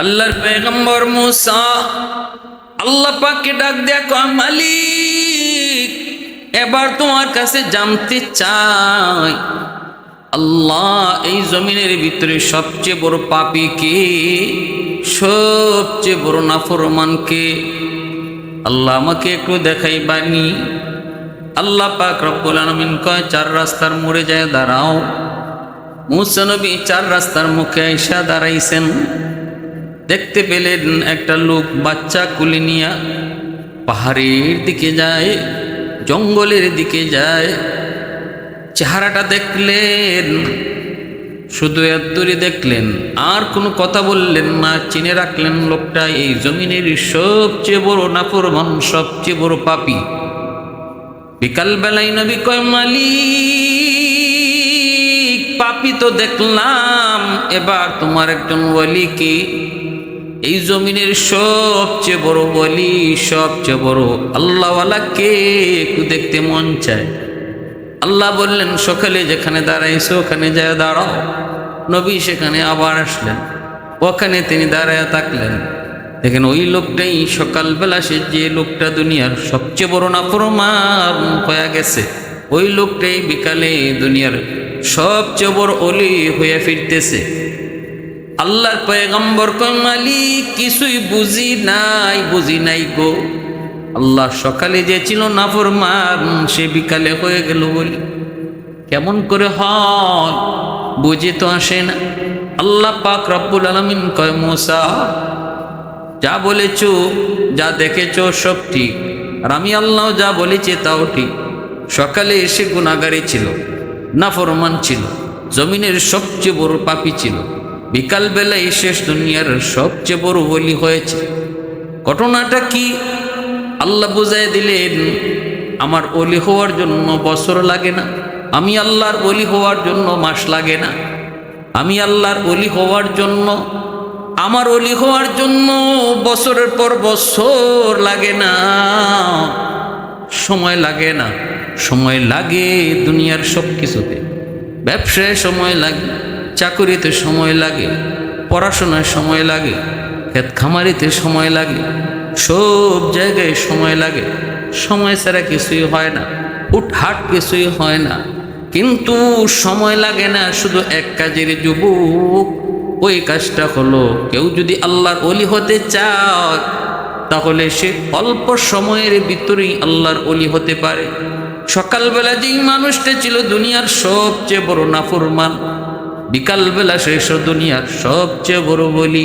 আল্লাহর পেগম্বর মুসা, আল্লাহ পাককে ডাক কয়, মালিক, এবার তোমার কাছে জানতে চাই, আল্লাহ এই জমিনের ভিতরে সবচেয়ে বড় পাপি কে? সবচেয়ে বড় নাফরমান কে? আল্লাহ আমাকে একটু দেখাই বানি আল্লাহ পাক রব্বুল আলমিন কয়, চার রাস্তার মোড়ে যায় দাঁড়াও। মুসা নবী চার রাস্তার মুখে আইসা দাঁড়াইছেন। দেখতে পেলেন একটা লোক বাচ্চা কুলি নিয়া পাহাড়ের দিকে যায়, জঙ্গলের দিকে যায়। চেহারাটা দেখলেন, শুধু এতদূরে দেখলেন, আর কোনো কথা বললেন না, চিনে রাখলেন লোকটা, এই জমিনের সবচেয়ে বড় নাফরমান, সবচেয়ে বড় পাপি। বিকালবেলায় নবী কয়, মালিক, পাপি তো দেখলাম, এবার তোমার একজন ওয়ালি কি এই জমিনের সবচেয়ে বড় বলি সবচেয়ে বড় আল্লাহওয়ালা কে একটু দেখতে মন চায়। আল্লাহ বললেন, সকালে যেখানে দাঁড়াইছো, ওখানে যায় দাঁড়াও। নবী সেখানে আবার আসলেন। ওখানে তিনি দাঁড়ায় থাকলেন। দেখেন, ওই লোকটাই সকালবেলা সে যে লোকটা দুনিয়ার সবচেয়ে বড় নাফরমান হয়ে গেছে, ওই লোকটাই বিকালে দুনিয়ার সবচেয়ে বড় অলি হয়ে ফিরতেছে। আল্লাহর পয়গম্বর মালিক, কিছুই বুঝি নাই বুঝি নাই গো। আল্লাহ সকালে যে ছিল না নাফরমান সে বিকালে হয়ে গেল বলি। কেমন করে হয়, বুঝে তো আসে না। আল্লাহ পাক রব্বুল আলমিন কয়, মোসা, যা বলেছ, যা দেখেছ, সব ঠিক। আর আমি আল্লাহ যা বলেছি, তাও ঠিক। সকালে এসে গুণাগারি ছিল নাফরমান ছিল, জমিনের সবচেয়ে বড় পাপি ছিল। বিকালবেলায় শেষ দুনিয়ার সবচেয়ে বড় বলি হয়েছে। ঘটনাটা কি? আল্লাহ বুঝাই দিলেন, আমার অলি হওয়ার জন্য বছর লাগে না। আমি আল্লাহর অলি হওয়ার জন্য মাস লাগে না। আমি আল্লাহর অলি হওয়ার জন্য, আমার অলি হওয়ার জন্য বছরের পর বছর লাগে না। সময় লাগে না। সময় লাগে দুনিয়ার সব কিছুতে ব্যবসায় সময় লাগে চাকুরিতে সময় লাগে, পড়াশোনায় সময় লাগে, ক্ষেত খামারিতে সময় লাগে, সব জায়গায় সময় লাগে। সময় ছাড়া কিছুই হয় না উঠহাট কিছুই হয় না। কিন্তু সময় লাগে না, শুধু এক কাজের যুবক। ওই কাজটা হলো, কেউ যদি আল্লাহর অলি হতে চায়, তাহলে সে অল্প সময়ের ভিতরেই আল্লাহর অলি হতে পারে। সকালবেলা যেই মানুষটা ছিল দুনিয়ার সবচেয়ে বড় নাফরমান বিকালবেলা শেষ দুনিয়ার সবচেয়ে বড় বলি।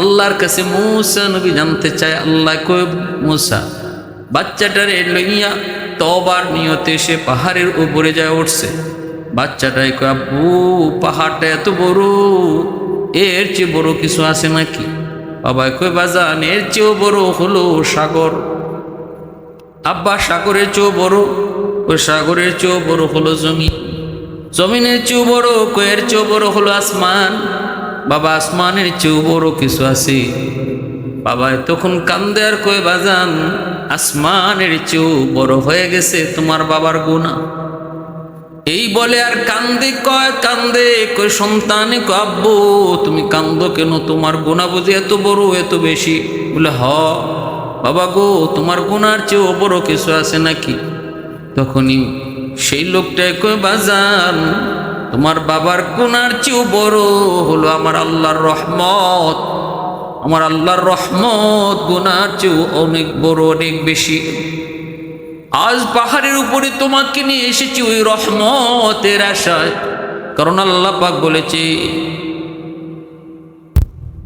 আল্লাহর কাছে মুসা নবী জানতে চায়, আল্লাহ কয় মুসা, বাচ্চাটারে লইয়া তবার নিয়তে সে পাহাড়ের উপরে যায় উঠছে। বাচ্চাটাই কয়, আব্বু, পাহাড়টা এত বড়, এর চেয়ে বড় কিছু আছে নাকি? বাবা কয়, বাজান, এর চেয়েও বড় হলো সাগর। আব্বা, সাগরের চেয়েও বড়? ওই সাগরের চেয়েও বড় হলো জমিন জমিনের চেয়েও বড় কয়ের চেয়েও বড় হলো আসমান। বাবা, আসমানের চেয়েও বড় কিছু আছে। বাবা, তখন কান্দে আর কয়ে, বাজান, আসমানের চেয়েও বড় হয়ে গেছে তোমার বাবার গুণা। এই বলে আর কান্দে কয় কান্দে কয়, সন্তানে, কয়, আব্বু, তুমি কান্দো কেন? তোমার গোনা বুঝি এত বড়, এত বেশি। বলে, হ, বাবা গো, তোমার গুনার চেয়েও বড় কিছু আছে নাকি? তখনই সেই লোকটাই কয়, বাজান, তোমার বাবার কোনার চেয়েও বড় হলো আমার আল্লাহর রহমত। আমার আল্লাহর রহমত গুনার চেয়েও অনেক বড়, অনেক বেশি। আজ পাহাড়ের উপরে তোমাকে নিয়ে এসেছি ওই রহমতের আশায়। কারণ আল্লাহ পাক বলেছে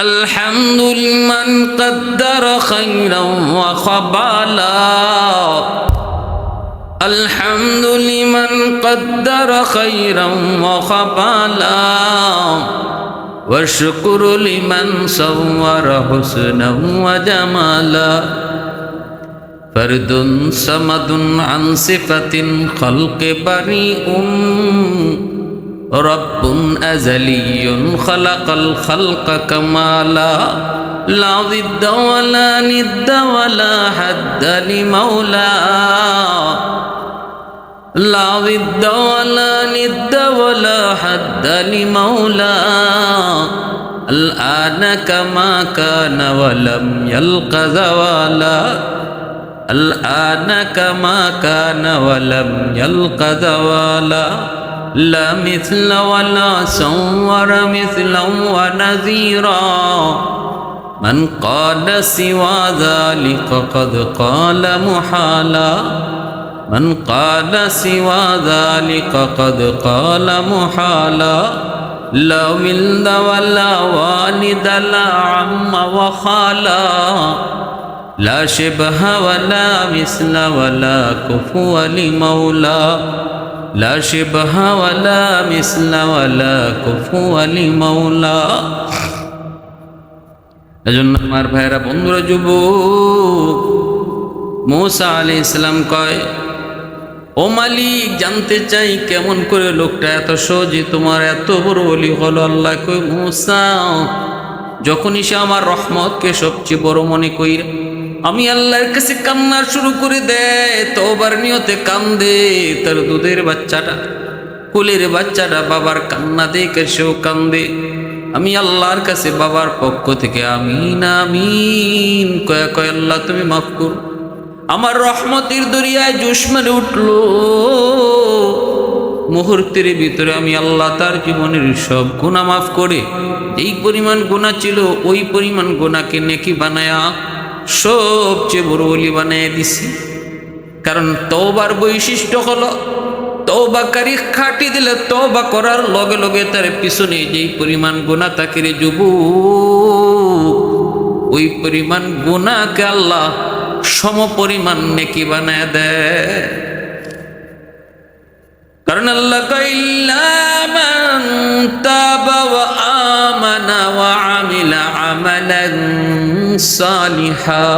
الحمد لمن قدر خيرا وخبالا الحمد لمن قدر خيرا وخبالا والشكر لمن صور حسنا وجمالا فرد صمد عن صفة خلق بريء رب أزلي خلق الخلق كمالا لا ضد ولا ند ولا حد لمولى لا ضد ولا ند ولا حد لمولى الآن كما كان ولم يلق زوالا. الآن كما كان ولم يلق زوالا. لا مثل ولا صور مثلا ونذيرا. من قال سوى ذلك قد قال محالا. من قال سوى ذلك قد قال محالا. لا ولد ولا والد لا عم وخالا. لا شبه ولا مثل ولا كفو لمولى لا شبه ولا مثل ولا كفو لمولى এজন্য আমার ভাইরা বন্ধুরা যুবক মৌসা আলি ইসলাম কয় ও মালিক জানতে চাই কেমন করে লোকটা এত সহজে তোমার এত বড় বলি হলো আল্লাহ কই মৌসা যখনই সে আমার রহমতকে সবচেয়ে বড় মনে কইর আমি আল্লাহর কাছে কান্না শুরু করে দেয় তোবার নিয়তে কান্দে তার দুধের বাচ্চাটা, কুলের বাচ্চাটা বাবার কান্না দেখে সেও কান্দে। আমি আল্লাহর কাছে বাবার পক্ষ থেকে আমিন আমিন, কয়া কয় আল্লাহ তুমি মাফ করো। আমার রহমতের দরিয়ায় জোশ মেরে উঠল। মুহূর্তের ভিতরে আমি আল্লাহ তার জীবনের সব গুণা মাফ করে এই পরিমাণ গোনা ছিল, ওই পরিমাণ গোনাকে নেকি বানায়া সবচেয়ে বড় বলি বানায় দিছি। কারণ তওবার বৈশিষ্ট্য হলো, তওবাকারী খাটি দিলে তওবা করার লগে লগে তার পিছনে যেই পরিমাণ গুণা তাকে রে যুব ওই পরিমাণ গুণাকে আল্লাহ সম পরিমাণ নেকি বানায় দেয়। কারণ আল্লাহ তাবা ওয়া আমিলা আমালান সালিহা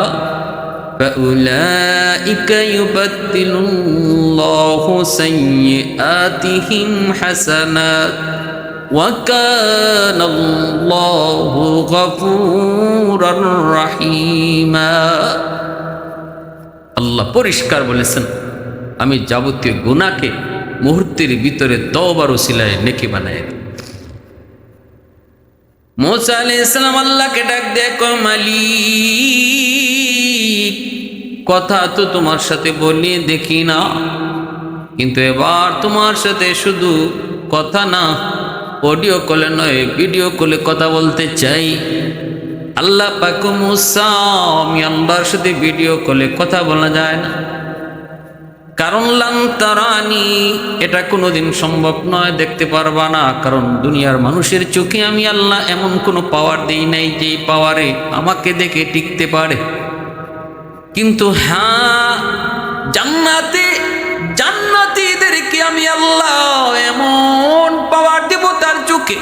فأولئك يبدل الله سيئاتهم حسنات وكان الله غفورا رحيما আল্লাহ পরিষ্কার বলেছেন আমি যাবতীয় গুণাকে মুহূর্তের ভিতরে তওবার ওসিলায় নেকি বানায় দিই ইসলাম আল্লাহকে ডাক দেখো মালিক, কথা তো তোমার সাথে বলি দেখি না। কিন্তু এবার তোমার সাথে শুধু কথা না অডিও কলে নয় ভিডিও কলে কথা বলতে চাই। আল্লাহ পাক মুসা, আমি আল্লাহর সাথে ভিডিও কলে কথা বলা যায় না। কারণ লান্তারানি এটা কোনোদিন সম্ভব নয়, দেখতে পারবা না। কারণ দুনিয়ার মানুষের চোখে আমি আল্লাহ এমন কোনো পাওয়ার দিই নাই যে পাওয়ারে আমাকে দেখে টিকতে পারে। কিন্তু হ্যাঁ জান্নাতে, জান্নাতীদেরকে আমি আল্লাহ এমন পাওয়ার দেব তার চোখে।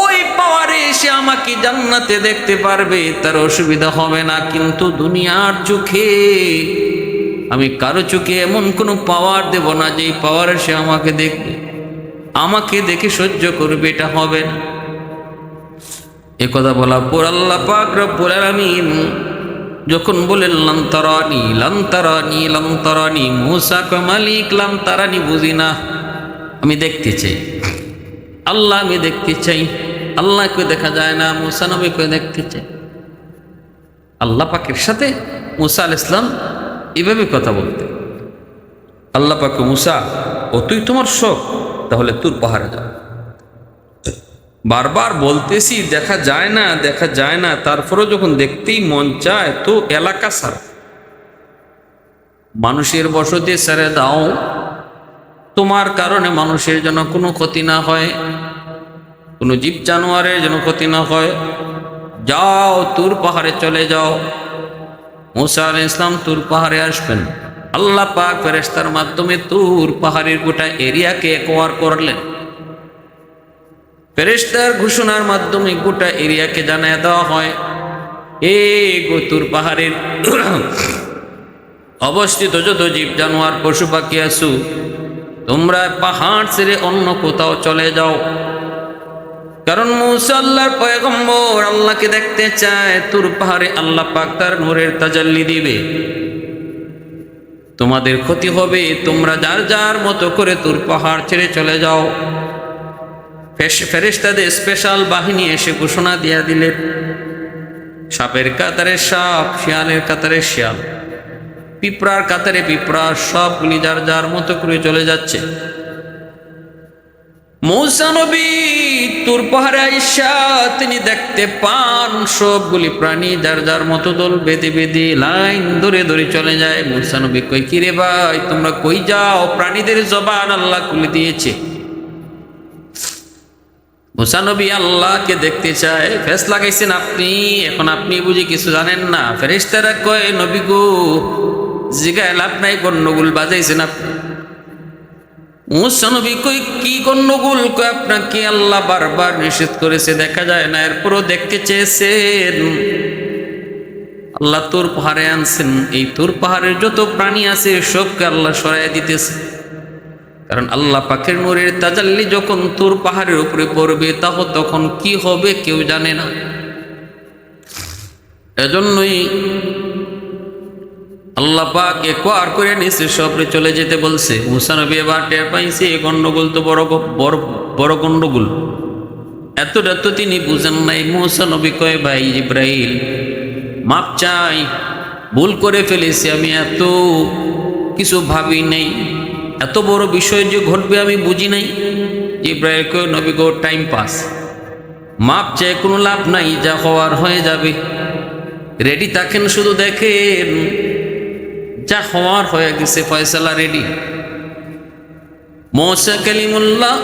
ওই পাওয়ারে এসে আমাকে জান্নাতে দেখতে পারবে, তার অসুবিধা হবে না। কিন্তু দুনিয়ার চোখে আমি কারও চোখে এমন কোনো পাওয়ার দেব না যে পাওয়ারে সে আমাকে দেখবে। আমাকে দেখে সহ্য করবে, এটা হবে না। এ কথা বলা পর আল্লাহ পাক রব্বুল আলামিন যখন বলেন লান্তারানি লান্তারানি লান্তারানি মুসা ক মালিক লান্তারানি বুঝি না। আমি দেখতে চাই। আল্লাহ আমি দেখতে চাই। আল্লাহ আল্লাহকে দেখা যায় না, মুসা নবীকে দেখতে চাই। আল্লাহ পাকের সাথে মুসা আল ইসলাম এভাবে কথা বলতে। আল্লাহ পাকে মুসা, ও, তুই তোমার শোক, তাহলে তোর পাহাড়ে যাও বারবার বলতেছি, দেখা যায় না, দেখা যায় না। তারপরেও যখন দেখতেই মন চায়, তো এলাকা সার মানুষের বসতি ছেড়ে দাও। তোমার কারণে মানুষের যেন কোনো ক্ষতি না হয়, কোনো জীব জানোয়ারের যেন ক্ষতি না হয়। যাও, তুর পাহাড়ে চলে যাও। মুসা আল ইসলাম তুর পাহাড়ে আসবেন। আল্লাহ পাক ফেরেস্তার মাধ্যমে তুর পাহাড়ের গোটা এরিয়াকে একোয়ার করলেন। ফেরেস্তার ঘোষণার মাধ্যমে গোটা এরিয়াকে জানায় দেওয়া হয়, এ গোতুর পাহাড়ের অবস্থিত যত জীব জানোয়ার, পশু পাখি আসু তোমরা পাহাড় ছেড়ে অন্য কোথাও চলে যাও। কারণ মুসা আল্লাহর পয়গম্বর আল্লাহকে দেখতে চায়, তুর পাহাড়ে আল্লাহ পাক তার নূরের তাজাল্লি দিবে। তোমাদের ক্ষতি হবে, তোমরা যার যার মতো করে তুর পাহাড় ছেড়ে চলে যাও। ফেরেস্তাদের স্পেশাল বাহিনী এসে ঘোষণা দিয়া দিলেন সাপের কাতারে সাপ, শিয়ালের কাতারে শিয়াল। পিঁপড়ার কাতারে পিঁপড়া, সবগুলি যার যার মতো করে চলে যাচ্ছে। মৌসা নবী, তুর পাহাড়ে আইসা তিনি দেখতে পান, সবগুলি প্রাণী যার যার মতো দল বেঁধে বেঁধে লাইন ধরে ধরে চলে যায়। মৌসা নবী কই কিরে ভাই, তোমরা কই যাও? প্রাণীদের জবান আল্লাহ খুলে দিয়েছে। মুসানবী আল্লাহকে দেখতে চায়, ফেস লাগাইছেন, আপনি, এখন আপনি বুঝি কিছু জানেন না? ফেরেস্তারা কয়, নবী গো, জিগায় লাভ নাই গন্ডগোল বাজাইছেন আপনি। কই আপনাকে? আল্লাহ বারবার করেছে, দেখা যায় না, এরপরও দেখতে চেয়েছেন। আল্লাহ তোর পাহাড়ে আনছেন, এই তোর পাহাড়ের যত প্রাণী আছে আল্লাহ দিতেছে। কারণ আল্লাহ পাখের নূরের তাজাল্লি যখন তোর পাহাড়ের উপরে পড়বে, তাহ তখন কি হবে কেউ জানে না। এজন্যই আল্লাহ পাক একবার করে নিচে সবরে চলে যেতে বলছে মুসানবী এবার টের পাইছে এ গন্ডগোল তো বড় বড় বড় গন্ডগোল। এতটা তো তিনি বুঝেন নাই মুসানবী কয়, ভাই ইব্রাহিম মাপ চাই, ভুল করে ফেলেছি আমি এত, কিছু ভাবি নাই, এত বড় বিষয় যে ঘটবে আমি বুঝি নাই। ইব্রাহিম কয়, নবী গো টাইম পাস মাপ চাই কোনো লাভ নাই, যা হওয়ার হয়ে যাবে। রেডি থাকেন শুধু দেখেন যা হওয়ার হয়ে গেছে, ফয়সালা রেডি মৌসা কালিমুল্লাহ,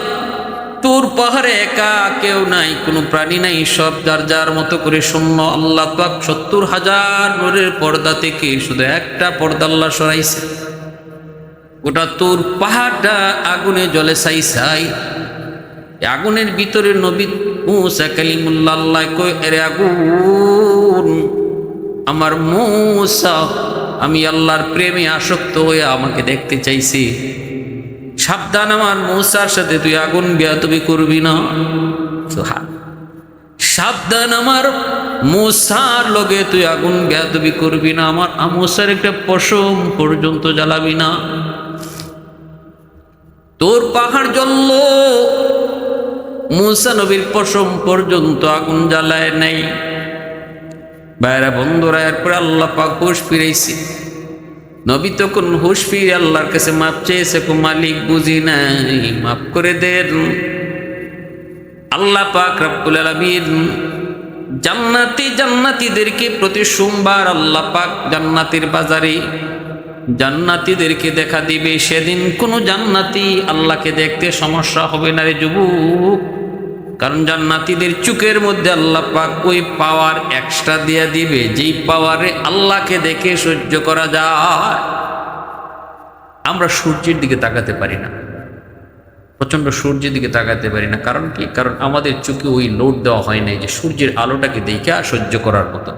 তোর পাহাড়ে একা কেউ নাই, কোনো প্রাণী নাই, সব যার যার মতো করে শূন্য। আল্লাহ পাক সত্তর হাজার নূরের পর্দা থেকে শুধু একটা পর্দা আল্লাহ সরাইছে। ওটা তোর পাহাড়টা আগুনে জলে সাই সাই আগুনের ভিতরে নবী মুসা কালিমুল্লাহ আল্লাহ কই এরে আগুন, আমার মুসা আমি আল্লাহর প্রেমে আসক্ত হয়ে আমাকে দেখতে চাইছি। সাবধান আমার মৌসার সাথে তুই আগুন বেয়াতবি করবি না। সাবধান আমার মৌসার লগে তুই আগুন বেয়াতবি করবি না। আমার আমসার একটা পশম পর্যন্ত জ্বালাবি না। তোর পাহাড় জ্বলল। মুসা নবীর পশম পর্যন্ত আগুন জ্বালায় নাই। বাইরা বন্ধুরা, এরপরে আল্লাহ পাক হুশ ফিরেছে নবী তখন হুশ ফিরে আল্লাহর কাছে মাপ চেয়েছে, কো মালিক, বুঝি নাই মাফ করে দেন। আল্লাহ পাক রব্বুল আলামিন জান্নাতি জান্নাতীদেরকে প্রতি সোমবার আল্লাহ পাক জান্নাতের বাজারে জান্নাতীদেরকে দেখা দিবে। সেদিন কোনো জান্নাতি আল্লাহকে দেখতে সমস্যা হবে না রে যুবক। কারণ জান্নাতীদের চুকের মধ্যে আল্লাহ পাক ওই পাওয়ার এক্সট্রা দিয়ে দিবে, যেই পাওয়ারে আল্লাহকে দেখে সহ্য করা যায়। আমরা সূর্যের দিকে তাকাতে পারি না। প্রচণ্ড সূর্যের দিকে তাকাতে পারি না। কারণ কি? কারণ আমাদের চোখে ওই লোড দেওয়া হয় নাই যে সূর্যের আলোটাকে দেখে সহ্য করার মতো।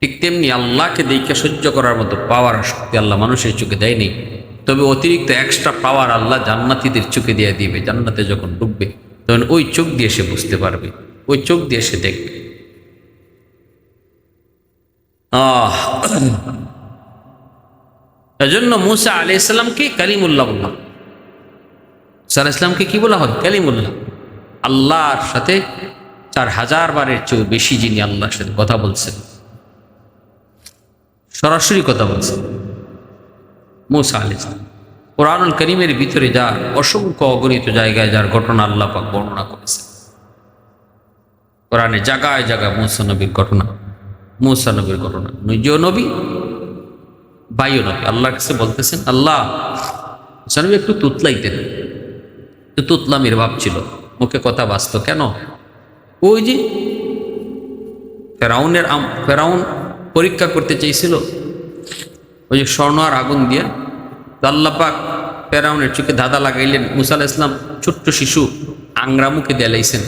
ঠিক তেমনি আল্লাহকে দেখে সহ্য করার মতো পাওয়ার শক্তি আল্লাহ মানুষের চোখে দেয়নি তবে অতিরিক্ত এক্সট্রা পাওয়ার আল্লাহ জান্নাতিদের চোখে দিয়ে দিবে, জান্নাতে যখন ডুববে, তখন ওই চোখ দিয়ে সে বুঝতে পারবে, ওই চোখ দিয়ে সে দেখবে। এজন্য মুসা আলি ইসলামকে কালিমুল্লাহ বললাম। সাল ইসলামকে কি বলা হয়? কালিমুল্লাহ। আল্লাহর সাথে চার হাজার বারের চেয়েও বেশি যিনি আল্লাহর সাথে কথা বলছেন, সরাসরি কথা বলছেন। মুসা আলি ইসলাম কোরআনুল করিমের ভিতরে যা অসংখ্য অগণিত জায়গায় যার ঘটনা আল্লাহ পাক বর্ণনা করেছে কোরআনে জায়গায় জায়গায় মুসা নবীর ঘটনা, মুসা নবীর ঘটনা, নিজেও নবী বাইও নবী। আল্লাহর কাছে বলতেছেন, আল্লাহ, মুসা নবী একটু তুতলাইতেন। একটু তুতলামির ভাব ছিল, মুখে কথা বাঁচত কেন? ওই যে ফেরাউনের ফেরাউন পরীক্ষা করতে চেয়েছিল ওই যে স্বর্ণ আর আগুন দিয়ে তো পেরাউনের পাক ফেরাউনের চোখে ধাঁধা লাগাইলেন। মুসাল ইসলাম ছোট্ট শিশু আংরা মুখে দেলাইছেন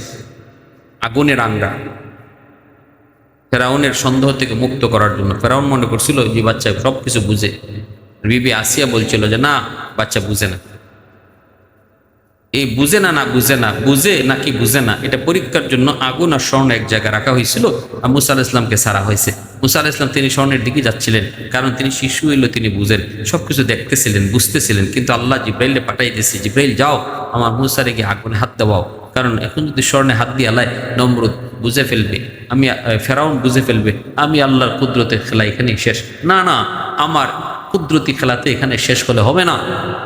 আগুনের আংরা। ফেরাউনের সন্দেহ থেকে মুক্ত করার জন্য। ফেরাউন মনে করছিল যে বাচ্চা সব কিছু বুঝে বিবি আসিয়া বলছিল যে, না, বাচ্চা বুঝে না। এই বুঝে না না বুঝে না, বুঝে নাকি বুঝে না, এটা পরীক্ষার জন্য আগুন আর স্বর্ণ এক জায়গায় রাখা হয়েছিল আর মুসা আলাহ ইসলামকে সারা হয়েছে। মুসা আলাহ ইসলাম তিনি স্বর্ণের দিকে যাচ্ছিলেন, কারণ তিনি শিশু হইল, তিনি বুঝেন সব কিছু দেখতেছিলেন, বুঝতেছিলেন, কিন্তু আল্লাহ জিব্রাইলে পাঠাই দিয়েছে, জিব্রাইল, যাও, আমার মুসারে গিয়ে আগুনে হাত দেওয়াও। কারণ এখন যদি স্বর্ণে হাত দিয়ে আলাই নমরুদ বুঝে ফেলবে, আমি ফেরাউন বুঝে ফেলবে, আমি আল্লাহর কুদরতের খেলা এখানেই শেষ। না না, আমার কুদরতি খেলাতে এখানে শেষ হলে হবে না।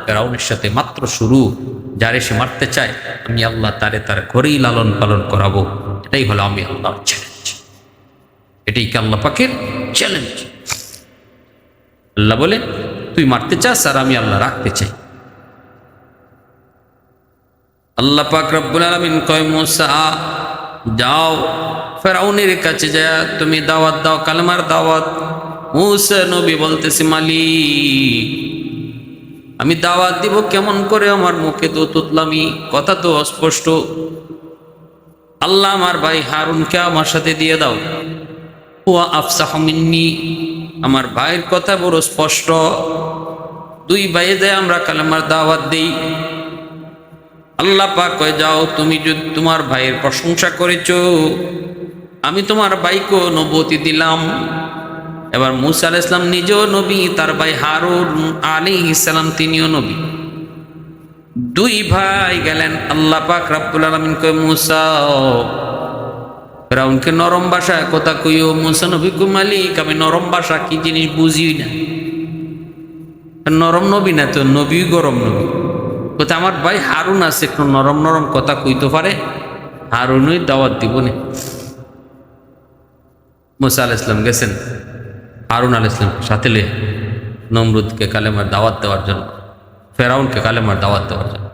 ফেরাউনের সাথে মাত্র শুরু। যারে সে মারতে চায়, আমি আল্লাহ তারে তার ঘরেই লালন পালন করাবো। এটাই হলো আমি আল্লাহর চ্যালেঞ্জ এটাই কি আল্লাহ পাকের চ্যালেঞ্জ আল্লাহ বলে, তুই মারতে চাস আর আমি আল্লাহ রাখতে চাই। আল্লাহ পাক রব্বুল আলমিন কয়, মুসা, যাও, ফেরাউনের কাছে যা, তুমি দাওয়াত দাও, কালমার দাওয়াত। মুসা নবী বলতেছে, মালিক আমি দাওয়াত দিব, কেমন করে আমার মুখে তো তুতলামি? কথা তো অস্পষ্ট। আল্লাহ আমার ভাই হারুনকে আমার সাথে দিয়ে দাও। হুয়া আফসাহ মিন্নি। আমার ভাইয়ের কথা বড় স্পষ্ট। দুই ভাইয়ে যায় আমরা কালেমার দাওয়াত দিই। আল্লাহ পাক কয়ে, যাও, তুমি যদি তোমার ভাইয়ের প্রশংসা করেছ, আমি তোমার ভাইকে নবতি দিলাম। এবার মুসা আলাহ ইসলাম নিজেও নবী, তার ভাই হারুন আলী ইসলাম তিনিও নবী। দুই ভাই গেলেন, আল্লাহ পাক রাব্বুল আলামিন কয়, মুসা, ফেরাউনকে নরম ভাষায় কথা কইও, মুসা নবী কো মালিক, আমি নরম ভাষা কি জিনিস বুঝি না। নরম নবী না তো নবী গরম নবী। কোথায় আমার ভাই হারুন আছে, একটু নরম নরম কথা কইতে পারে, হারুনই দাওয়াত দিব নে মুসা আল ইসলাম গেছেন। হারুন আল ইসলামকে সাথে নিয়ে নমরুদকে কালেমার দাওয়াত দেওয়ার জন্য, ফেরাউনকে কালেমার দাওয়াত দেওয়ার জন্য।